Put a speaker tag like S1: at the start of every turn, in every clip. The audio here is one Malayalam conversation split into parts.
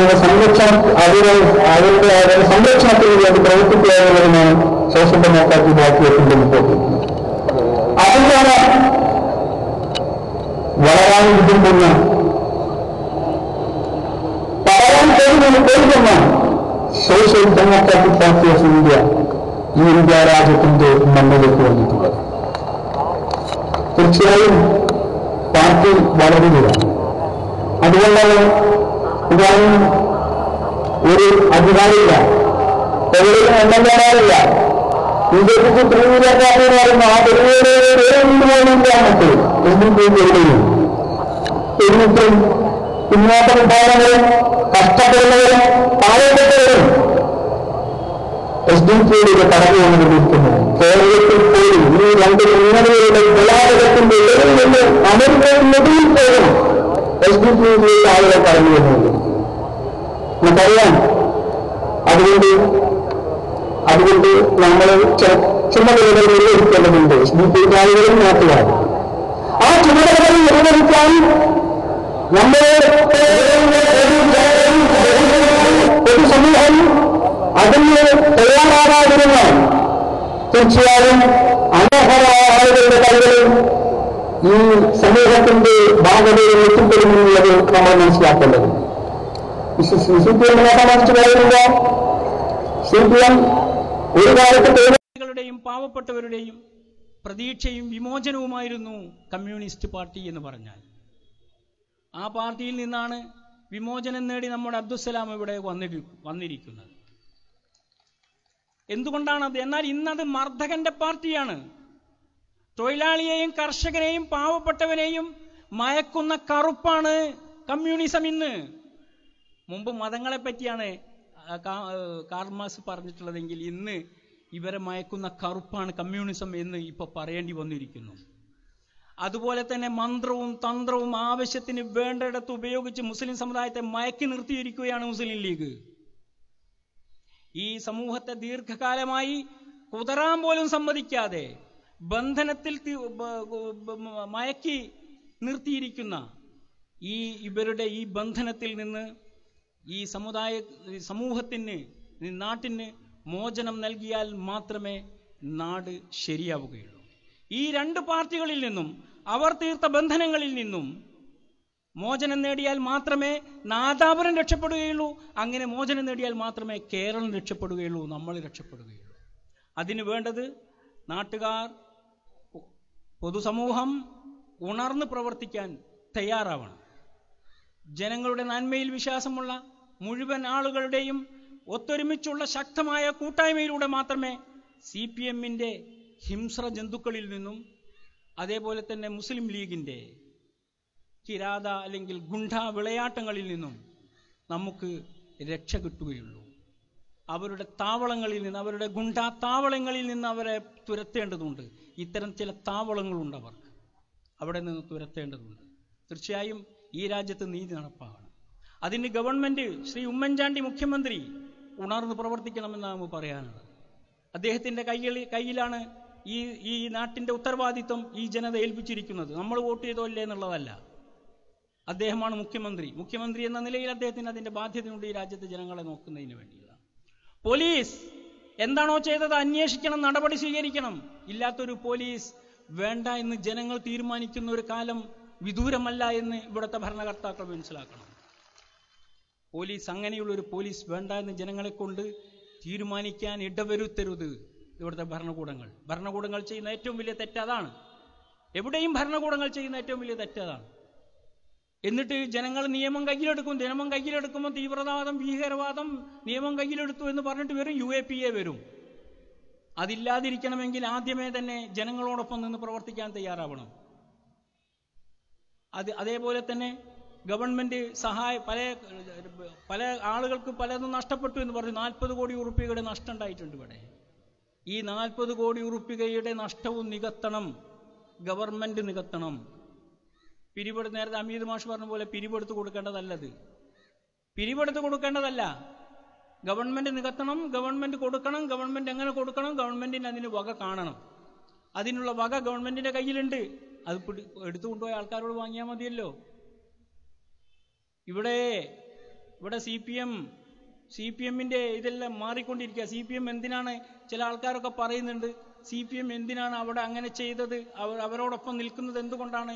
S1: അതിന്റെ സംരക്ഷണം അതിനെ അതിന്റെ അതിന്റെ സംരക്ഷണത്തിന് വേണ്ടി പ്രവർത്തിക്കുക എന്നുള്ളതിനാണ് സോഷ്യൽ ഡെമോക്രാറ്റിക് പാർട്ടിയുടെ റിപ്പോർട്ട് അതുപോലെ വളരാൻ ബുദ്ധിമുട്ടുന്ന പറയാൻ കഴിയുന്ന കഴിയുന്ന social democratic party of India ഈ ഇന്ത്യ രാജ്യത്തിന്റെ മണ്ണിലേക്ക് വന്നിട്ടുള്ളത്. തീർച്ചയായും പാർട്ടി വളരുകയാണ്. അതുകൊണ്ടാണ് ഇതാരും ഒരു അധികാരിയില്ല. എവിടെയും എണ്ണല്ലാറില്ല ബി ജെ പിക്ക് ത്രിപുര പാർട്ടി എന്ന് പറയുന്ന ആ തെരുവുകളുടെ പേരുകൊണ്ടുപോകുന്നില്ല നമുക്ക് എന്നും എവിടെയും എന്നിട്ടും പിന്നോട്ട വിഭാഗങ്ങളും കഷ്ടപ്പെടുന്നവരും പാവപ്പെട്ടവരും എസ് ഡി പിയുടെ കടന്നു വന്നുകൊണ്ടിരിക്കുന്നു കേരളത്തിൽ പോലും ഈ രണ്ട് മുന്നണികളുടെ ഗലാഗതത്തിന്റെ ഇടയിൽ നിന്ന് അമേരിക്കയിൽ നദിയിൽ പോലും എസ് ഡി പിയിലേക്ക് ആളുകൾ കടന്നു വരുന്നുണ്ട് നമുക്കറിയാം. അതുകൊണ്ട് അതുകൊണ്ട് നമ്മൾ ചുമതലകൾ നിർവഹിക്കേണ്ടതുണ്ട് ആളുകളും നാട്ടുകാർ ആ ചുമതലകൾ നിർവഹിക്കാൻ നമ്മൾ പൊതുസമൂഹം അതിന് തയ്യാറാകാതിരുന്നാൽ തീർച്ചയായും അനർഹരായ ആളുകളുടെ കൈകളിൽ ഈ സമൂഹത്തിന്റെ ഭാഗതയിൽ എത്തിപ്പെടുമെന്നുള്ളത് നമ്മൾ മനസ്സിലാക്കേണ്ടത്
S2: ളുടെയും പാവപ്പെട്ടവരുടെയും പ്രതീക്ഷയും വിമോചനവുമായിരുന്നു കമ്മ്യൂണിസ്റ്റ് പാർട്ടി എന്ന് പറഞ്ഞാൽ. ആ പാർട്ടിയിൽ നിന്നാണ് വിമോചനം നേടി നമ്മുടെ അബ്ദുസലാം ഇവിടെ വന്നിരി വന്നിരിക്കുന്നത്. എന്തുകൊണ്ടാണത് എന്നാൽ ഇന്നത് മർദ്ദകന്റെ പാർട്ടിയാണ്. തൊഴിലാളിയെയും കർഷകനെയും പാവപ്പെട്ടവനെയും മയക്കുന്ന കറുപ്പാണ് കമ്മ്യൂണിസം ഇന്ന്. മുമ്പ് മതങ്ങളെ പറ്റിയാണ് ആ കാ- ഏ, കാർൽ മാർക്സ് പറഞ്ഞിട്ടുള്ളതെങ്കിൽ ഇന്ന് ഇവരെ മയക്കുന്ന കറുപ്പാണ് കമ്മ്യൂണിസം എന്ന് ഇപ്പൊ പറയേണ്ടി വന്നിരിക്കുന്നു. അതുപോലെ തന്നെ മന്ത്രവും തന്ത്രവും ആവശ്യത്തിന് വേണ്ടയിടത്ത് ഉപയോഗിച്ച് മുസ്ലിം സമുദായത്തെ മയക്കി നിർത്തിയിരിക്കുകയാണ് മുസ്ലിം ലീഗ്. ഈ സമൂഹത്തെ ദീർഘകാലമായി കുതറാൻ പോലും സമ്മതിക്കാതെ ബന്ധനത്തിൽ മയക്കി നിർത്തിയിരിക്കുന്ന ഈ ഇവരുടെ ഈ ബന്ധനത്തിൽ നിന്ന് ഈ സമുദായ സമൂഹത്തിന് നാട്ടിന് മോചനം നൽകിയാൽ മാത്രമേ നാട് ശരിയാവുകയുള്ളൂ. ഈ രണ്ട് പാർട്ടികളിൽ നിന്നും അവർ തീർത്ത ബന്ധനങ്ങളിൽ നിന്നും മോചനം നേടിയാൽ മാത്രമേ നാദാപുരം രക്ഷപ്പെടുകയുള്ളൂ അങ്ങനെ മോചനം നേടിയാൽ മാത്രമേ കേരളം രക്ഷപ്പെടുകയുള്ളൂ നമ്മൾ രക്ഷപ്പെടുകയുള്ളൂ. അതിന് വേണ്ടത് നാട്ടുകാർ പൊതുസമൂഹം ഉണർന്ന് പ്രവർത്തിക്കാൻ തയ്യാറാവണം. ജനങ്ങളുടെ നന്മയിൽ വിശ്വാസമുള്ള മുഴുവൻ ആളുകളുടെയും ഒത്തൊരുമിച്ചുള്ള ശക്തമായ കൂട്ടായ്മയിലൂടെ മാത്രമേ സി പി എമ്മിന്റെ ഹിംസ്ര ജന്തുക്കളിൽ നിന്നും അതേപോലെ തന്നെ മുസ്ലിം ലീഗിന്റെ കിരാത അല്ലെങ്കിൽ ഗുണ്ട വിളയാട്ടങ്ങളിൽ നിന്നും നമുക്ക് രക്ഷ കിട്ടുകയുള്ളൂ. അവരുടെ താവളങ്ങളിൽ നിന്ന് അവരുടെ ഗുണ്ടാ താവളങ്ങളിൽ നിന്ന് അവരെ തുരത്തേണ്ടതുണ്ട്. ഇത്തരം ചില താവളങ്ങളുണ്ട് അവർക്ക്. അവിടെ നിന്ന് തുരത്തേണ്ടതുണ്ട്. തീർച്ചയായും ഈ രാജ്യത്ത് നീതി നടപ്പാകണം. അതിന് ഗവൺമെന്റ് ശ്രീ ഉമ്മൻചാണ്ടി മുഖ്യമന്ത്രി ഉണർന്ന് പ്രവർത്തിക്കണമെന്നാണ് പറയാനുള്ളത്. അദ്ദേഹത്തിന്റെ കയ്യിൽ കയ്യിലാണ് ഈ ഈ നാട്ടിന്റെ ഉത്തരവാദിത്വം ഈ ജനത ഏൽപ്പിച്ചിരിക്കുന്നത്. നമ്മൾ വോട്ട് ചെയ്തോ ഇല്ലേ എന്നുള്ളതല്ല. അദ്ദേഹമാണ് മുഖ്യമന്ത്രി. മുഖ്യമന്ത്രി എന്ന നിലയിൽ അദ്ദേഹത്തിന് അതിന്റെ ബാധ്യതയുണ്ട് ഈ രാജ്യത്തെ ജനങ്ങളെ നോക്കുന്നതിന് വേണ്ടിയുള്ളതാണ്. പോലീസ് എന്താണോ ചെയ്തത് അന്വേഷിക്കണം നടപടി സ്വീകരിക്കണം. ഇല്ലാത്തൊരു പോലീസ് വേണ്ട എന്ന് ജനങ്ങൾ തീരുമാനിക്കുന്ന ഒരു കാലം വിദൂരമല്ല എന്ന് ഇവിടുത്തെ ഭരണകർത്താക്കൾ മനസ്സിലാക്കണം. പോലീസ് അങ്ങനെയുള്ള ഒരു പോലീസ് വേണ്ട എന്ന് ജനങ്ങളെ കൊണ്ട് തീരുമാനിക്കാൻ ഇടവരുത്തരുത്. ഇവിടുത്തെ ഭരണകൂടങ്ങൾ. ഭരണകൂടങ്ങൾ ചെയ്യുന്ന ഏറ്റവും വലിയ തെറ്റതാണ് എവിടെയും ഭരണകൂടങ്ങൾ ചെയ്യുന്ന ഏറ്റവും വലിയ തെറ്റതാണ് എന്നിട്ട് ജനങ്ങൾ നിയമം കയ്യിലെടുക്കും നിയമം കയ്യിലെടുക്കുമ്പോൾ തീവ്രവാദം ഭീകരവാദം നിയമം കയ്യിലെടുത്തു എന്ന് പറഞ്ഞിട്ട് വരും യു എ പി എ വരും. അതില്ലാതിരിക്കണമെങ്കിൽ ആദ്യമേ തന്നെ ജനങ്ങളോടൊപ്പം നിന്ന് പ്രവർത്തിക്കാൻ തയ്യാറാവണം. അത് അതേപോലെ തന്നെ ഗവൺമെന്റ് സഹായ പല പല ആളുകൾക്ക് പലതും നഷ്ടപ്പെട്ടു എന്ന് പറഞ്ഞു. നാൽപ്പത് കോടി ഉറുപ്പികയുടെ നഷ്ടം ഉണ്ടായിട്ടുണ്ട് ഇവിടെ. ഈ നാൽപ്പത് കോടി ഉറുപ്പികയുടെ നഷ്ടവും നികത്തണം. ഗവൺമെന്റ് നികത്തണം. പിരിവെടു നേരത്തെ അമീത് മാഷ് പറഞ്ഞ പോലെ പിരിവെടുത്ത് കൊടുക്കേണ്ടതല്ലത്. പിരിവെടുത്ത് കൊടുക്കേണ്ടതല്ല. ഗവൺമെന്റ് നികത്തണം ഗവൺമെന്റ് കൊടുക്കണം ഗവൺമെന്റ് എങ്ങനെ കൊടുക്കണം ഗവൺമെന്റിന് അതിന് വക കാണണം. അതിനുള്ള വക ഗവൺമെന്റിന്റെ കയ്യിലുണ്ട്. അത് എടുത്തുകൊണ്ടുപോയ ആൾക്കാരോട് വാങ്ങിയാൽ മതിയല്ലോ. ഇവിടെ ഇവിടെ C P M C P എമ്മിന്റെ ഇതെല്ലാം മാറിക്കൊണ്ടിരിക്കുക. സി പി എം എന്തിനാണ് ചില ആൾക്കാരൊക്കെ പറയുന്നുണ്ട്? സി പി എം എന്തിനാണ് അവിടെ അങ്ങനെ ചെയ്തത്? അവർ അവരോടൊപ്പം നിൽക്കുന്നത് എന്തുകൊണ്ടാണ്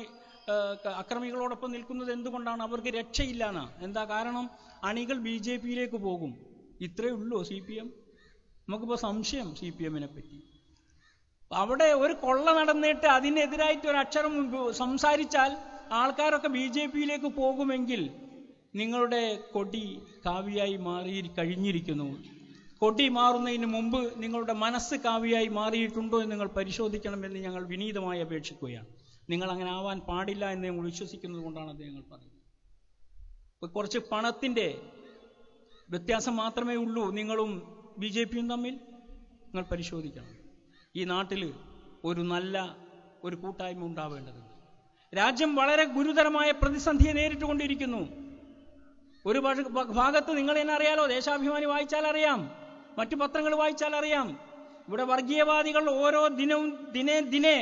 S2: അക്രമികളോടൊപ്പം നിൽക്കുന്നത് എന്തുകൊണ്ടാണ് അവർക്ക് രക്ഷയില്ലാന്നാ? എന്താ കാരണം? അണികൾ ബി ജെ പിയിലേക്ക് പോകും. ഇത്രയേ ഉള്ളൂ സി പി എം നമുക്കിപ്പോൾ സംശയം സി പി എമ്മിനെ പറ്റി. അവിടെ ഒരു കൊള്ള നടന്നിട്ട് അതിനെതിരായിട്ട് ഒരു അക്ഷരം സംസാരിച്ചാൽ ആൾക്കാരൊക്കെ ബി ജെ പിയിലേക്ക് പോകുമെങ്കിൽ നിങ്ങളുടെ കൊടി കാവ്യായി മാറി കഴിഞ്ഞിരിക്കുന്നു. കൊടി മാറുന്നതിന് മുമ്പ് നിങ്ങളുടെ മനസ്സ് കാവ്യായി മാറിയിട്ടുണ്ടോ എന്ന് നിങ്ങൾ പരിശോധിക്കണമെന്ന് ഞങ്ങൾ വിനീതമായി അപേക്ഷിക്കുകയാണ്. നിങ്ങൾ അങ്ങനെ ആവാൻ പാടില്ല എന്ന് ഞങ്ങൾ വിശ്വസിക്കുന്നത് കൊണ്ടാണ് അത് ഞങ്ങൾ പറയുന്നത്. ഇപ്പൊ കുറച്ച് പണത്തിന്റെ വ്യത്യാസം മാത്രമേ ഉള്ളൂ. നിങ്ങളും ബി ജെ പിയും തമ്മിൽ നിങ്ങൾ പരിശോധിക്കണം. ഈ നാട്ടിൽ ഒരു നല്ല ഒരു കൂട്ടായ്മ ഉണ്ടാവേണ്ടതുണ്ട്. രാജ്യം വളരെ ഗുരുതരമായ പ്രതിസന്ധിയെ നേരിട്ടുകൊണ്ടിരിക്കുന്നു. ഒരു ഭാഗത്ത് നിങ്ങൾ തന്നെ അറിയാലോ. ദേശാഭിമാനി വായിച്ചാൽ അറിയാം. മറ്റു പത്രങ്ങൾ വായിച്ചാൽ അറിയാം. ഇവിടെ വർഗീയവാദികൾ ഓരോ ദിനവും ദിനേ ദിനേ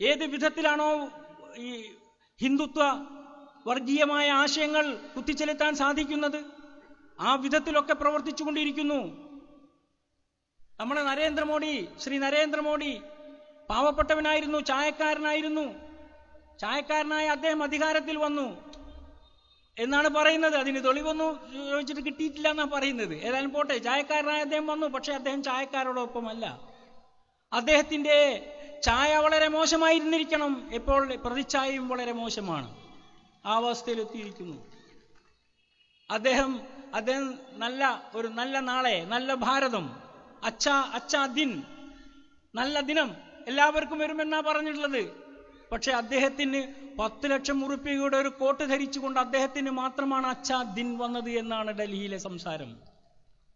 S2: ഏത് വിധത്തിലാണോ ഈ ഹിന്ദുത്വ വർഗീയമായ ആശയങ്ങൾ കുത്തിച്ചെലുത്താൻ സാധിക്കുന്നത് ആ വിധത്തിലൊക്കെ പ്രവർത്തിച്ചുകൊണ്ടിരിക്കുന്നു. നമ്മുടെ നരേന്ദ്രമോദി ശ്രീ നരേന്ദ്രമോദി പാവപ്പെട്ടവനായിരുന്നു ചായക്കാരനായിരുന്നു. ചായക്കാരനായ അദ്ദേഹം അധികാരത്തിൽ വന്നു. എന്നാണ് പറയുന്നത്. അതിന് തെളിവൊന്നും ചോദിച്ചിട്ട് കിട്ടിയിട്ടില്ല എന്നാണ് പറയുന്നത്. ഏതായാലും പോട്ടെ. ചായക്കാരനായ അദ്ദേഹം വന്നു. പക്ഷെ അദ്ദേഹം ചായക്കാരോടൊപ്പമല്ല. അദ്ദേഹത്തിന്റെ ചായ വളരെ മോശമായിരുന്നിരിക്കണം. ഇപ്പോൾ പ്രതിച്ഛായയും വളരെ മോശമാണ്. ആ അവസ്ഥയിലെത്തിയിരിക്കുന്നു അദ്ദേഹം അദ്ദേഹം നല്ല ഒരു നല്ല നാളെ നല്ല ഭാരതം അച്ഛ അച്ഛ ദിൻ നല്ല ദിനം എല്ലാവർക്കും വരുമെന്നാ പറഞ്ഞിട്ടുള്ളത്. പക്ഷെ അദ്ദേഹത്തിന് പത്ത് ലക്ഷം ഉറുപ്പികയുടെ ഒരു കോട്ട് ധരിച്ചുകൊണ്ട് അദ്ദേഹത്തിന് മാത്രമാണ് അച്ഛാ ദിൻ വന്നത് എന്നാണ് ഡൽഹിയിലെ സംസാരം.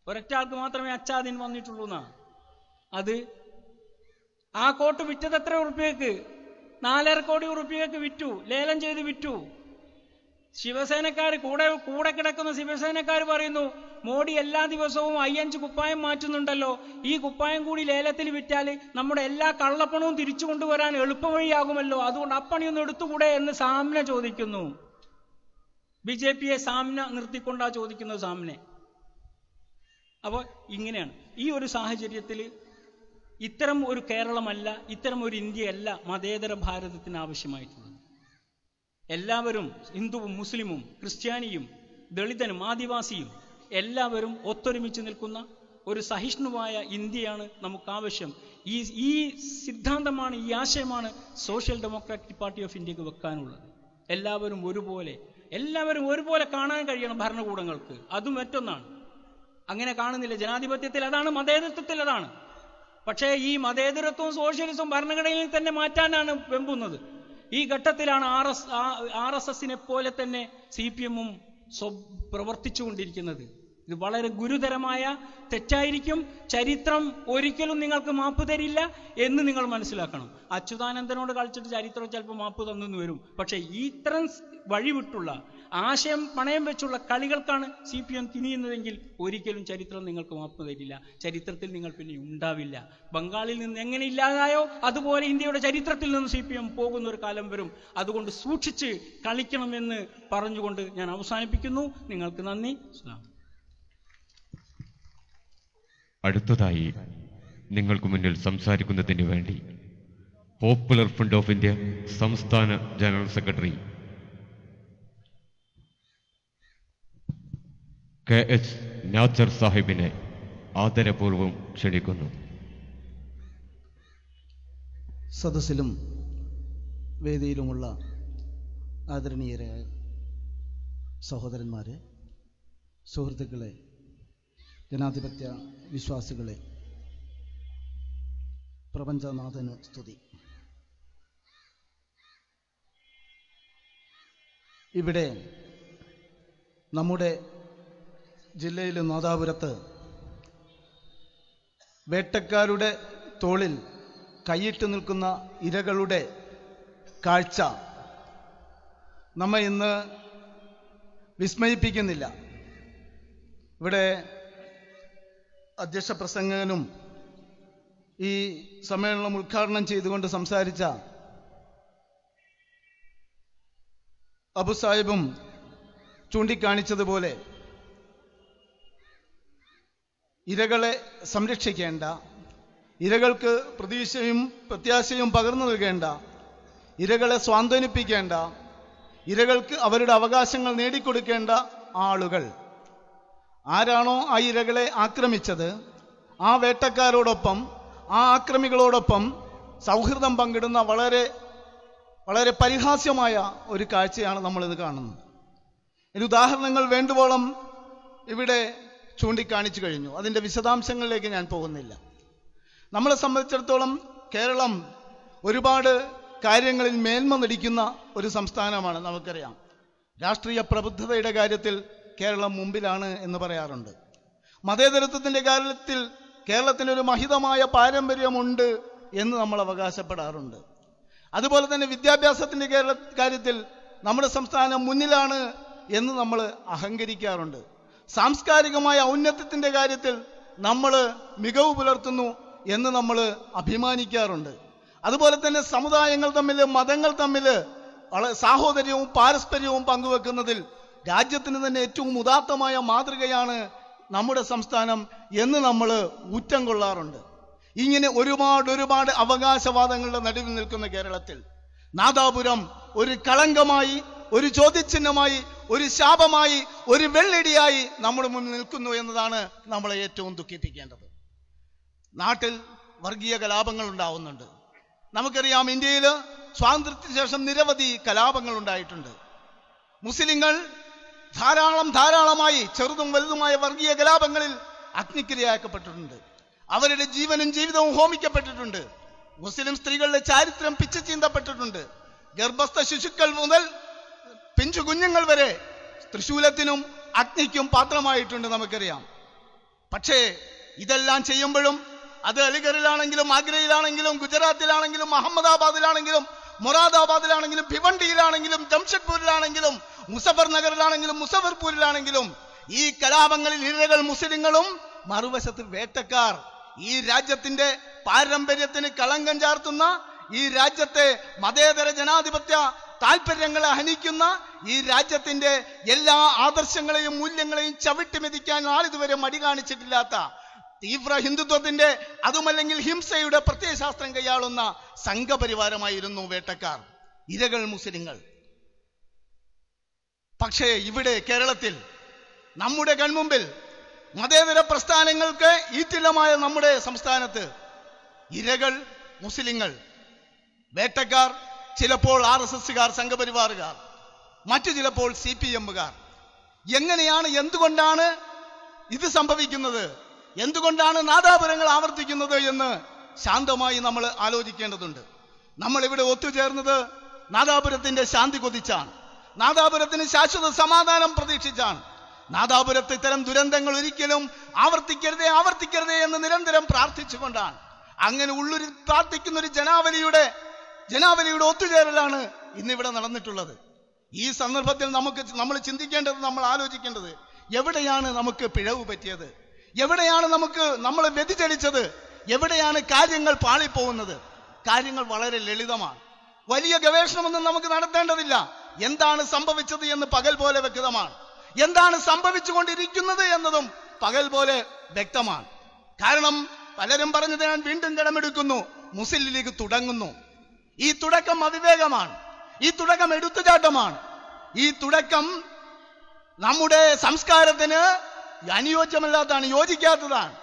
S2: ഒരൊറ്റ ആൾക്ക് മാത്രമേ അച്ഛാ ദിൻ വന്നിട്ടുള്ളൂ എന്നാ. അത് ആ കോട്ട് വിറ്റത് എത്ര ഉറുപ്പികക്ക് നാലര കോടി ഉറുപ്പികക്ക് വിറ്റു ലേലം ചെയ്ത് വിറ്റു. ശിവസേനക്കാർ കൂടെ കൂടെ കിടക്കുന്ന ശിവസേനക്കാർ പറയുന്നു മോഡി എല്ലാ ദിവസവും അയ്യഞ്ച് കുപ്പായം മാറ്റുന്നുണ്ടല്ലോ. ഈ കുപ്പായം കൂടി ലേലത്തിൽ വിറ്റാൽ നമ്മുടെ എല്ലാ കള്ളപ്പണവും തിരിച്ചു കൊണ്ടുവരാൻ എളുപ്പവഴിയാകുമല്ലോ. അതുകൊണ്ട് അപ്പണിയൊന്ന് എടുത്തുകൂടെ എന്ന് സാമ്ന ചോദിക്കുന്നു. ബി ജെ പിയെ സാമ്ന നിർത്തിക്കൊണ്ടാ ചോദിക്കുന്നത് സാമ്നെ. അപ്പോൾ ഇങ്ങനെയാണ്. ഈ ഒരു സാഹചര്യത്തിൽ ഇത്തരം ഒരു കേരളമല്ല ഇത്തരം ഒരു ഇന്ത്യയല്ല മതേതര ഭാരതത്തിന് ആവശ്യമായിട്ടുള്ളത്. എല്ലാവരും ഹിന്ദുവും മുസ്ലിമും ക്രിസ്ത്യാനിയും ദളിതനും ആദിവാസിയും എല്ലാവരും ഒത്തൊരുമിച്ച് നിൽക്കുന്ന ഒരു സഹിഷ്ണുവായ ഇന്ത്യയാണ് നമുക്ക് ആവശ്യം ഈ ഈ സിദ്ധാന്തമാണ് ഈ ആശയമാണ് സോഷ്യൽ ഡെമോക്രാറ്റിക് പാർട്ടി ഓഫ് ഇന്ത്യയ്ക്ക് വെക്കാനുള്ളത്. എല്ലാവരും ഒരുപോലെ എല്ലാവരും ഒരുപോലെ കാണാൻ കഴിയണം ഭരണകൂടങ്ങൾക്ക്. അതും മറ്റൊന്നാണ്. അങ്ങനെ കാണുന്നില്ല. ജനാധിപത്യത്തിൽ അതാണ് മതേതരത്വത്തിൽ അതാണ്. പക്ഷേ ഈ മതേതരത്വവും സോഷ്യലിസവും ഭരണഘടനയിൽ തന്നെ മാറ്റാനാണ് വെമ്പുന്നത്. ഈ ഘട്ടത്തിലാണ് ആർ എസ് ആർ എസ് എസിനെ പോലെ തന്നെ സി പി എമ്മും പ്രവർത്തിച്ചുകൊണ്ടിരിക്കുന്നത്. ഇത് വളരെ ഗുരുതരമായ തെറ്റായിരിക്കും. ചരിത്രം ഒരിക്കലും നിങ്ങൾക്ക് മാപ്പ് തരില്ല എന്ന് നിങ്ങൾ മനസ്സിലാക്കണം. അച്യുതാനന്ദനോട് കളിച്ചിട്ട് ചരിത്രം ചിലപ്പോൾ മാപ്പ് തന്നു വരും. പക്ഷേ ഇത്തരം വഴിവിട്ടുള്ള ആശയം പണയം വെച്ചുള്ള കളികൾക്കാണ് സി പി എം തിരിയുന്നതെങ്കിൽ ഒരിക്കലും ചരിത്രം നിങ്ങൾക്ക് മാപ്പ് തരില്ല. ചരിത്രത്തിൽ നിങ്ങൾ പിന്നെ ഉണ്ടാവില്ല. ബംഗാളിൽ നിന്ന് എങ്ങനെ ഇല്ലാതായോ അതുപോലെ ഇന്ത്യയുടെ ചരിത്രത്തിൽ നിന്ന് സി പി എം പോകുന്ന ഒരു കാലം വരും. അതുകൊണ്ട് സൂക്ഷിച്ച് കളിക്കണമെന്ന് പറഞ്ഞുകൊണ്ട് ഞാൻ അവസാനിപ്പിക്കുന്നു. നിങ്ങൾക്ക് നന്ദി.
S3: അടുത്തതായി നിങ്ങൾക്ക് മുന്നിൽ സംസാരിക്കുന്നതിന് വേണ്ടി പോപ്പുലർ ഫ്രണ്ട് ഓഫ് ഇന്ത്യ സംസ്ഥാന general secretary K H Nachar സാഹിബിനെ ആദരപൂർവം ക്ഷണിക്കുന്നു.
S4: സദസ്സിലും വേദിയിലുമുള്ള ആദരണീയരായ സഹോദരന്മാരെ സുഹൃത്തുക്കളെ ജനാധിപത്യ വിശ്വാസികളെ പ്രപഞ്ചനാഥന് സ്തുതി. ഇവിടെ നമ്മുടെ ജില്ലയിലെ നാദാപുരത്ത് വേട്ടക്കാരുടെ തോളിൽ കൈയിട്ട് നിൽക്കുന്ന ഇരകളുടെ കാഴ്ച നമ്മെ ഇന്ന് വിസ്മയിപ്പിക്കുന്നില്ല. ഇവിടെ അധ്യക്ഷ പ്രസംഗകനും ഈ സമ്മേളനം ഉദ്ഘാടനം ചെയ്തുകൊണ്ട് സംസാരിച്ച അബു സാഹിബും ചൂണ്ടിക്കാണിച്ചതുപോലെ ഇരകളെ സംരക്ഷിക്കേണ്ട ഇരകൾക്ക് പ്രതീക്ഷയും പ്രത്യാശയും പകർന്നു നൽകേണ്ട ഇരകളെ സ്വാന്തനിപ്പിക്കേണ്ട ഇരകൾക്ക് അവരുടെ അവകാശങ്ങൾ നേടിക്കൊടുക്കേണ്ട ആളുകൾ. ആരാണോ ആ ഇരകളെ ആക്രമിച്ചത് ആ വേട്ടക്കാരോടൊപ്പം ആ ആക്രമികളോടൊപ്പം സൗഹൃദം പങ്കിടുന്ന വളരെ വളരെ പരിഹാസ്യമായ ഒരു കാഴ്ചയാണ് നമ്മളിത് കാണുന്നത്. ഇനി ഉദാഹരണങ്ങൾ വേണ്ടുവോളം ഇവിടെ ചൂണ്ടിക്കാണിച്ചു കഴിഞ്ഞു. അതിന്റെ വിശദാംശങ്ങളിലേക്ക് ഞാൻ പോകുന്നില്ല. നമ്മളെ സംബന്ധിച്ചിടത്തോളം കേരളം ഒരുപാട് കാര്യങ്ങളിൽ മേന്മ നടിക്കുന്ന ഒരു സംസ്ഥാനമാണ് നമുക്കറിയാം. രാഷ്ട്രീയ പ്രബുദ്ധതയുടെ കാര്യത്തിൽ കേരളം മുമ്പിലാണ് എന്ന് പറയാറുണ്ട്. മതേതരത്വത്തിന്റെ കാര്യത്തിൽ കേരളത്തിന് ഒരു മഹിതമായ പാരമ്പര്യമുണ്ട് എന്ന് നമ്മൾ അവകാശപ്പെടാറുണ്ട്. അതുപോലെ തന്നെ വിദ്യാഭ്യാസത്തിന്റെ കാര്യത്തിൽ നമ്മുടെ സംസ്ഥാനം മുന്നിലാണ് എന്ന് നമ്മൾ അഹങ്കരിക്കാറുണ്ട്. സാംസ്കാരികമായ ഔന്നത്യത്തിന്റെ കാര്യത്തിൽ നമ്മൾ മികവ് പുലർത്തുന്നു എന്ന് നമ്മൾ അഭിമാനിക്കാറുണ്ട്. അതുപോലെ തന്നെ സമുദായങ്ങൾ തമ്മിൽ മതങ്ങൾ തമ്മിൽ സാഹോദര്യവും പാരസ്പര്യവും പങ്കുവെക്കുന്നതിൽ രാജ്യത്തിന് തന്നെ ഏറ്റവും ഉദാത്തമായ മാതൃകയാണ് നമ്മുടെ സംസ്ഥാനം എന്ന് നമ്മൾ ഊറ്റം കൊള്ളാറുണ്ട്. ഇങ്ങനെ ഒരുപാട് ഒരുപാട് അവകാശവാദങ്ങളുടെ നടുവിൽ നിൽക്കുന്ന കേരളത്തിൽ നാദാപുരം ഒരു കളങ്കമായി ഒരു ചോദ്യചിഹ്നമായി ഒരു ശാപമായി ഒരു വെള്ളിടിയായി നമ്മുടെ മുന്നിൽ നിൽക്കുന്നു എന്നതാണ് നമ്മളെ ഏറ്റവും ദുഃഖിപ്പിക്കേണ്ടത്. നാട്ടിൽ വർഗീയ കലാപങ്ങൾ ഉണ്ടാവുന്നുണ്ട്. നമുക്കറിയാം ഇന്ത്യയിൽ സ്വാതന്ത്ര്യത്തിന് ശേഷം നിരവധി കലാപങ്ങൾ ഉണ്ടായിട്ടുണ്ട്. മുസ്ലിങ്ങൾ ധാരാളം ധാരാളമായി ചെറുതും വലുതുമായ വർഗീയ കലാപങ്ങളിൽ അഗ്നിക്കിരയാക്കപ്പെട്ടിട്ടുണ്ട് അവരുടെ ജീവനും ജീവിതവും ഹോമിക്കപ്പെട്ടിട്ടുണ്ട്. മുസ്ലിം സ്ത്രീകളുടെ ചാരിത്രം പിച്ചു ചീന്തപ്പെട്ടിട്ടുണ്ട്. ഗർഭസ്ഥ ശിശുക്കൾ മുതൽ പിഞ്ചു കുഞ്ഞുങ്ങൾ വരെ തൃശൂലത്തിനും അഗ്നിക്കും പാത്രമായിട്ടുണ്ട് നമുക്കറിയാം. പക്ഷേ ഇതെല്ലാം ചെയ്യുമ്പോഴും അത് അലിഗറിലാണെങ്കിലും ആഗ്രയിലാണെങ്കിലും ഗുജറാത്തിലാണെങ്കിലും അഹമ്മദാബാദിലാണെങ്കിലും മൊറാദാബാദിലാണെങ്കിലും ഭിവണ്ടിയിലാണെങ്കിലും ജംഷഡ്പൂരിലാണെങ്കിലും മുസഫർ നഗറിലാണെങ്കിലും മുസഫർപൂരിലാണെങ്കിലും ഈ കലാപങ്ങളിൽ ഇരകൾ മുസ്ലിങ്ങളും മറുവശത്ത് വേട്ടക്കാർ. ഈ രാജ്യത്തിന്റെ പാരമ്പര്യത്തിന് കളങ്കം ചാർത്തുന്ന ഈ രാജ്യത്തെ മതേതര ജനാധിപത്യ താല്പര്യങ്ങളെ ഹനിക്കുന്ന ഈ രാജ്യത്തിന്റെ എല്ലാ ആദർശങ്ങളെയും മൂല്യങ്ങളെയും ചവിട്ടി മെതിക്കാൻ ഇതുവരെ മടി കാണിച്ചിട്ടില്ലാത്ത തീവ്ര ഹിന്ദുത്വത്തിന്റെ അതുമല്ലെങ്കിൽ ഹിംസയുടെ പ്രത്യയശാസ്ത്രം കൈയാളുന്ന സംഘപരിവാരമായിരുന്നു വേട്ടക്കാർ ഇരകൾ മുസ്ലിങ്ങൾ. പക്ഷേ ഇവിടെ കേരളത്തിൽ നമ്മുടെ കൺമുമ്പിൽ മതേതര പ്രസ്ഥാനങ്ങൾക്ക് ഈറ്റില്ലമായ നമ്മുടെ സംസ്ഥാനത്ത് ഇരകൾ മുസ്ലിങ്ങൾ വേട്ടക്കാർ ചിലപ്പോൾ ആർ എസ് എസുകാർ സംഘപരിവാറുകാർ മറ്റു ചിലപ്പോൾ സി പി എമ്മുകാർ. എങ്ങനെയാണ് എന്തുകൊണ്ടാണ് ഇത് സംഭവിക്കുന്നത്? എന്തുകൊണ്ടാണ് നാദാപുരങ്ങൾ ആവർത്തിക്കുന്നത് എന്ന് ശാന്തമായി നമ്മൾ ആലോചിക്കേണ്ടതുണ്ട്. നമ്മൾ ഇവിടെ ഒത്തുചേർന്നത് നാദാപുരത്തിന്റെ ശാന്തി കൊതിച്ചാണ്. നാദാപുരത്തിന് ശാശ്വത സമാധാനം പ്രതീക്ഷിച്ചാണ്. നാദാപുരത്ത് ഇത്തരം ദുരന്തങ്ങൾ ഒരിക്കലും ആവർത്തിക്കരുതേ ആവർത്തിക്കരുതേ എന്ന് നിരന്തരം പ്രാർത്ഥിച്ചുകൊണ്ടാണ്. അങ്ങനെ ഉള്ളൊരു പ്രാർത്ഥിക്കുന്ന ഒരു ജനാവലിയുടെ ജനാവലിയുടെ ഒത്തുചേരലാണ് ഇന്നിവിടെ നടന്നിട്ടുള്ളത്. ഈ സന്ദർഭത്തിൽ നമുക്ക് നമ്മൾ ചിന്തിക്കേണ്ടത് നമ്മൾ ആലോചിക്കേണ്ടത് എവിടെയാണ് നമുക്ക് പിഴവ് പറ്റിയത്? എവിടെയാണ് നമുക്ക് നമ്മൾ വ്യതിചലിച്ചത്? എവിടെയാണ് കാര്യങ്ങൾ പാളിപ്പോകുന്നത്? കാര്യങ്ങൾ വളരെ ലളിതമാണ്. വലിയ ഗവേഷണമൊന്നും നമുക്ക് നടത്തേണ്ടതില്ല. എന്താണ് സംഭവിച്ചത് എന്ന് പകൽ പോലെ വ്യക്തമാണ്. എന്താണ് സംഭവിച്ചുകൊണ്ടിരിക്കുന്നത് എന്നതും പകൽ പോലെ വ്യക്തമാണ്. കാരണം പലരും പറഞ്ഞത് ഞാൻ വീണ്ടും കടമെടുക്കുന്നു മുസ്ലിം ലീഗ് തുടങ്ങുന്നു. ഈ തുടക്കം അവിവേകമാണ് ഈ തുടക്കം എടുത്തുചാട്ടമാണ്. ഈ തുടക്കം നമ്മുടെ സംസ്കാരത്തിന് അനുയോജ്യമല്ലാത്തതാണ് യോജിക്കാത്തതാണ്.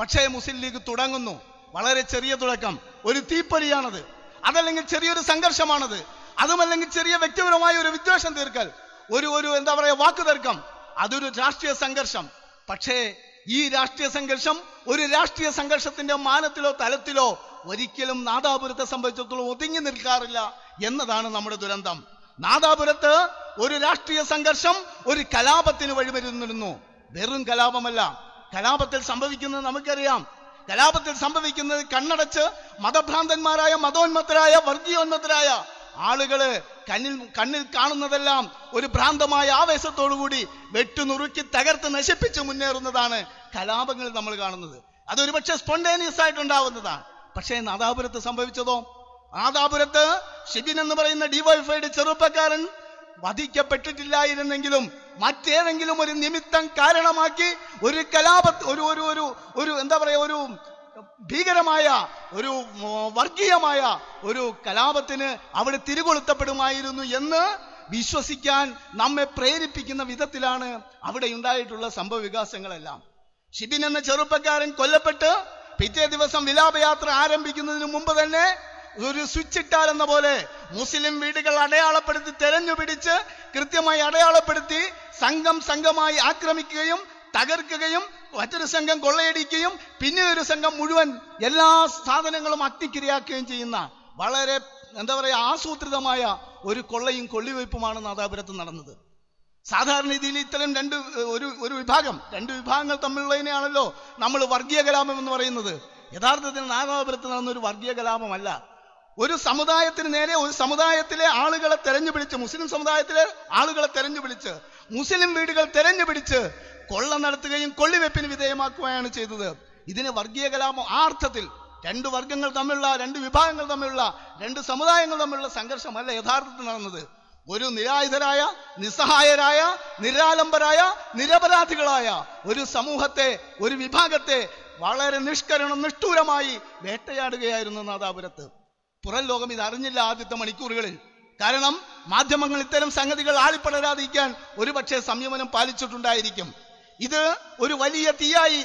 S4: പക്ഷേ മുസ്ലിം ലീഗ് തുടങ്ങുന്നു. വളരെ ചെറിയ തുടക്കം. ഒരു തീപ്പൊരിയാണത്. അതല്ലെങ്കിൽ ചെറിയൊരു സംഘർഷമാണത്. അതുമല്ലെങ്കിൽ ചെറിയ വ്യക്തിപരമായ ഒരു വിദ്വേഷം തീർക്കൽ. ഒരു ഒരു എന്താ പറയുക വാക്കുതർക്കം. അതൊരു രാഷ്ട്രീയ സംഘർഷം. പക്ഷേ ഈ രാഷ്ട്രീയ സംഘർഷം ഒരു രാഷ്ട്രീയ സംഘർഷത്തിന്റെ മാനത്തിലോ തലത്തിലോ ഒരിക്കലും നാദാപുരത്തെ സംബന്ധിച്ചിടത്തോളം ഒതുങ്ങി നിൽക്കാറില്ല എന്നതാണ് നമ്മുടെ ദുരന്തം. നാദാപുരത്ത് ഒരു രാഷ്ട്രീയ സംഘർഷം ഒരു കലാപത്തിന് വഴിമരുന്നിരുന്നു വെറും കലാപമല്ല. കലാപത്തിൽ സംഭവിക്കുന്നത് നമുക്കറിയാം. കലാപത്തിൽ സംഭവിക്കുന്നത് കണ്ണടച്ച് മതഭ്രാന്തന്മാരായ മതോന്മത്തരായ വർഗീയോന്മത്തരായ ആളുകൾ കണ്ണിൽ കണ്ണിൽ കാണുന്നതെല്ലാം ഒരു ഭ്രാന്തമായ ആവേശത്തോടുകൂടി വെട്ടുനുറുക്കി തകർത്ത് നശിപ്പിച്ച് മുന്നേറുന്നതാണ് കലാപങ്ങൾ നമ്മൾ കാണുന്നത്. അതൊരു പക്ഷേ സ്പോണ്ടേനിയസ് ആയിട്ടുണ്ടാവുന്നതാണ്. പക്ഷേ നാദാപുരത്ത് സംഭവിച്ചതോ? നാദാപുരത്ത് ഷിബിൻ എന്ന് പറയുന്ന ഡിവൈഫൈഡ് ചെറുപ്പക്കാരൻ വധിക്കപ്പെട്ടിട്ടില്ലായിരുന്നെങ്കിലും മറ്റേതെങ്കിലും ഒരു നിമിത്തം കാരണമാക്കി ഒരു കലാപ ഒരു ഒരു ഒരു ഒരു എന്താ പറയുക ഒരു ഭീകരമായ ഒരു വർഗീയമായ ഒരു കലാപത്തിന് അവിടെ തിരികൊളുത്തപ്പെടുമായിരുന്നു എന്ന് വിശ്വസിക്കാൻ നമ്മെ പ്രേരിപ്പിക്കുന്ന വിധത്തിലാണ് അവിടെ ഉണ്ടായിട്ടുള്ള സംഭവ വികാസങ്ങളെല്ലാം ഷിബിൻ എന്ന ചെറുപ്പക്കാരൻ കൊല്ലപ്പെട്ട് പിറ്റേ ദിവസം വിലാപയാത്ര ആരംഭിക്കുന്നതിന് മുമ്പ് തന്നെ ഒരു സ്വിച്ച് ഇട്ടാലെന്ന പോലെ മുസ്ലിം വീടുകൾ അടയാളപ്പെടുത്തി തെരഞ്ഞുപിടിച്ച് കൃത്യമായി അടയാളപ്പെടുത്തി സംഘം സംഘമായി ആക്രമിക്കുകയും തകർക്കുകയും മറ്റൊരു സംഘം കൊള്ളയടിക്കുകയും പിന്നെ ഒരു സംഘം മുഴുവൻ എല്ലാ സാധനങ്ങളും അഗ്നിക്കിരയാക്കുകയും ചെയ്യുന്ന വളരെ എന്താ പറയാ ആസൂത്രിതമായ ഒരു കൊള്ളയും കൊള്ളിവയ്പ്പുമാണ് നാദാപുരത്ത് നടന്നത്. സാധാരണ രീതിയിൽ ഇത്തരം രണ്ട് ഒരു ഒരു വിഭാഗം രണ്ട് വിഭാഗങ്ങൾ തമ്മിലുള്ളതിനെയാണല്ലോ നമ്മൾ വർഗീയ കലാപം എന്ന് പറയുന്നത്. യഥാർത്ഥത്തിൽ നാഗാപുരത്ത് നടന്ന ഒരു വർഗീയ കലാപമല്ല. ഒരു സമുദായത്തിന് നേരെ ഒരു സമുദായത്തിലെ ആളുകളെ തെരഞ്ഞു പിടിച്ച് മുസ്ലിം സമുദായത്തിലെ ആളുകളെ തെരഞ്ഞു പിടിച്ച് മുസ്ലിം വീടുകൾ തെരഞ്ഞു പിടിച്ച് കൊള്ള നടത്തുകയും കൊള്ളിവെപ്പിന് വിധേയമാക്കുകയാണ് ചെയ്തത്. ഇതിന് വർഗീയ കലാപം ആ അർത്ഥത്തിൽ രണ്ട് വർഗങ്ങൾ തമ്മിലുള്ള രണ്ട് വിഭാഗങ്ങൾ തമ്മിലുള്ള രണ്ട് സമുദായങ്ങൾ തമ്മിലുള്ള സംഘർഷമല്ല യഥാർത്ഥത്തിൽ നടന്നത്. ഒരു നിരായുധരായ നിസ്സഹായരായ നിരാലംബരായ നിരപരാധികളായ ഒരു സമൂഹത്തെ ഒരു വിഭാഗത്തെ വളരെ നിഷ്കരണം നിഷ്ഠൂരമായി വേട്ടയാടുകയായിരുന്നു നാദാപുരത്ത്. പുറം ലോകം ഇത് അറിഞ്ഞില്ല ആദ്യത്തെ മണിക്കൂറുകളിൽ. കാരണം മാധ്യമങ്ങൾ ഇത്തരം സംഗതികൾ ആളിപ്പടരാതിരിക്കാൻ ഒരുപക്ഷെ സംയമനം പാലിച്ചിട്ടുണ്ടായിരിക്കും. ഇത് ഒരു വലിയ തീയായി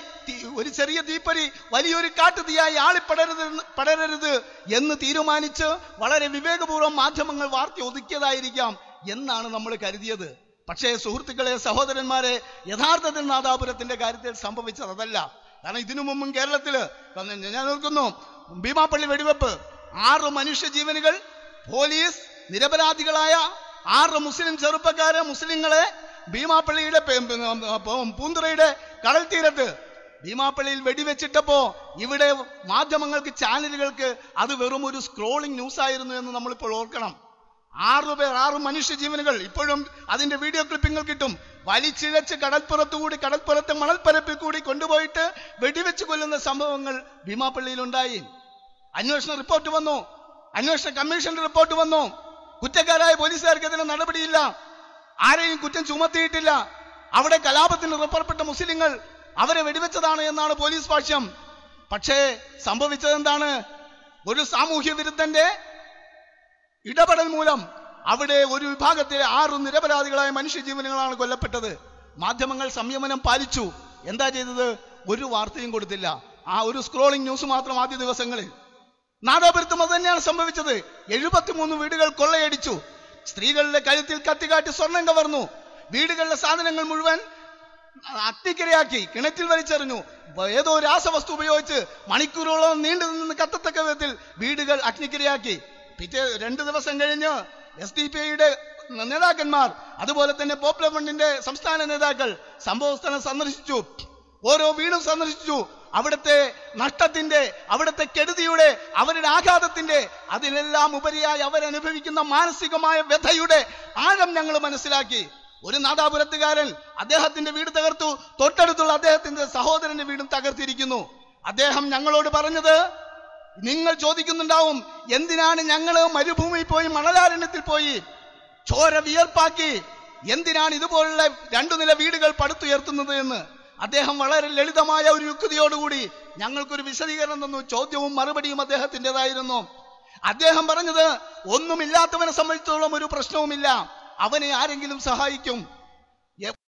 S4: ഒരു ചെറിയ തീപ്പരി വലിയൊരു കാട്ടു തീയായി ആളിപ്പടരുത് പടരരുത് എന്ന് തീരുമാനിച്ച് വളരെ വിവേകപൂർവം മാധ്യമങ്ങൾ വാർത്ത ഒതുക്കിയതായിരിക്കാം എന്നാണ് നമ്മൾ കരുതിയത്. പക്ഷേ സുഹൃത്തുക്കളെ സഹോദരന്മാരെ യഥാർത്ഥത്തിൽ നാദാപുരത്തിന്റെ കാര്യത്തിൽ സംഭവിച്ചത് അതല്ല. കാരണം ഇതിനു മുമ്പും കേരളത്തിൽ ഞാൻ ഓർക്കുന്നു ഭീമാപ്പള്ളി വെടിവെപ്പ്. ആറ് മനുഷ്യ ജീവനുകൾ പോലീസ് നിരപരാധികളായ ആറ് മുസ്ലിം ചെറുപ്പക്കാരെ മുസ്ലിങ്ങളെ ഭീമാപ്പള്ളിയുടെ പൂന്തുറയുടെ കടൽ തീരത്ത് ഭീമാപ്പള്ളിയിൽ വെടിവെച്ചിട്ടപ്പോ ഇവിടെ മാധ്യമങ്ങൾക്ക് ചാനലുകൾക്ക് അത് വെറും ഒരു സ്ക്രോളിംഗ് ന്യൂസ് ആയിരുന്നു എന്ന് നമ്മളിപ്പോൾ ഓർക്കണം. ആറു പേർ ആറ് മനുഷ്യ ജീവനുകൾ ഇപ്പോഴും അതിന്റെ വീഡിയോ ക്ലിപ്പിങ്ങൾ കിട്ടും. വലിച്ചിഴച്ച് കടൽപ്പുറത്തുകൂടി കടൽപ്പുറത്തെ മണൽപ്പരപ്പിൽ കൂടി കൊണ്ടുപോയിട്ട് വെടിവെച്ച് കൊല്ലുന്ന സംഭവങ്ങൾ ഭീമാപ്പള്ളിയിൽ ഉണ്ടായി അന്വേഷണ റിപ്പോർട്ട് വന്നു. അന്വേഷണ കമ്മീഷന്റെ റിപ്പോർട്ട് വന്നു. കുറ്റക്കാരായ പോലീസുകാർക്കെതിരെ നടപടിയില്ല. ആരെയും കുറ്റം ചുമത്തിയിട്ടില്ല. അവിടെ കലാപത്തിന് റിപ്പർപ്പെട്ട മുസ്ലിങ്ങൾ അവരെ വെടിവെച്ചതാണ് എന്നാണ് പോലീസ് ഭാഷ്യം. പക്ഷേ സംഭവിച്ചത് എന്താണ് ഒരു സാമൂഹ്യ വിരുദ്ധന്റെ ഇടപെടൽ മൂലം അവിടെ ഒരു വിഭാഗത്തിലെ ആറ് നിരപരാധികളായ മനുഷ്യജീവനങ്ങളാണ് കൊല്ലപ്പെട്ടത്. മാധ്യമങ്ങൾ സംയമനം പാലിച്ചു. എന്താ ചെയ്തത്? ഒരു വാർത്തയും കൊടുത്തില്ല. ആ ഒരു സ്ക്രോളിംഗ് ന്യൂസ് മാത്രം ആദ്യ ദിവസങ്ങളിൽ. നാദാപുരത്തും അത് തന്നെയാണ് സംഭവിച്ചത്. എഴുപത്തിമൂന്ന് വീടുകൾ കൊള്ളയടിച്ചു. സ്ത്രീകളുടെ കഴുത്തിൽ കത്തിക്കാട്ടി സ്വർണം കവർന്നു. വീടുകളിലെ സാധനങ്ങൾ മുഴുവൻ അഗ്നിക്കിരയാക്കി കിണറ്റിൽ വലിച്ചെറിഞ്ഞു. ഏതോ രാസവസ്തു ഉപയോഗിച്ച് മണിക്കൂറുകളോളം നീണ്ടു നിന്ന് കത്തത്തക്ക വിധത്തിൽ വീടുകൾ അഗ്നിക്കിരയാക്കി. പിറ്റേ രണ്ടു ദിവസം കഴിഞ്ഞ് എസ് ഡി പി ഐയുടെ നേതാക്കന്മാർ അതുപോലെ തന്നെ പോപ്പുലർ ഫണ്ടിന്റെ സംസ്ഥാന നേതാക്കൾ സംഭവസ്ഥലം സന്ദർശിച്ചു. ഓരോ വീടും സന്ദർശിച്ചു. അവിടുത്തെ നഷ്ടത്തിന്റെ അവിടുത്തെ കെടുതിയുടെ അവരുടെ ആഘാതത്തിന്റെ അതിനെല്ലാം ഉപരിയായി അവരനുഭവിക്കുന്ന മാനസികമായ വ്യഥയുടെ ആഴം ഞങ്ങൾ മനസ്സിലാക്കി. ഒരു നാദാപുരത്തുകാരൻ അദ്ദേഹത്തിന്റെ വീട് തകർത്തു. തൊട്ടടുത്തുള്ള അദ്ദേഹത്തിന്റെ സഹോദരന്റെ വീടും തകർത്തിരിക്കുന്നു. അദ്ദേഹം ഞങ്ങളോട് പറഞ്ഞത് നിങ്ങൾ ചോദിക്കുന്നുണ്ടാവും എന്തിനാണ് ഞങ്ങൾ മരുഭൂമിയിൽ പോയി മണലാരണ്യത്തിൽ പോയി? ചോര വിയർപ്പാക്കി. എന്തിനാണ് ഇതുപോലുള്ള രണ്ടു നില വീടുകൾ പടുത്തുയർത്തുന്നത് എന്ന്? അദ്ദേഹം വളരെ ലളിതമായ ഒരു യുക്തിയോടുകൂടി ഞങ്ങൾക്കൊരു വിശദീകരണം തന്നു. ചോദ്യവും മറുപടിയും അദ്ദേഹത്തിന്റെതായിരുന്നു. അദ്ദേഹം പറഞ്ഞത് ഒന്നുമില്ലാത്തവനെ സംബന്ധിച്ചോളം ഒരു പ്രശ്നവുമില്ല. അവനെ ആരെങ്കിലും സഹായിക്കും.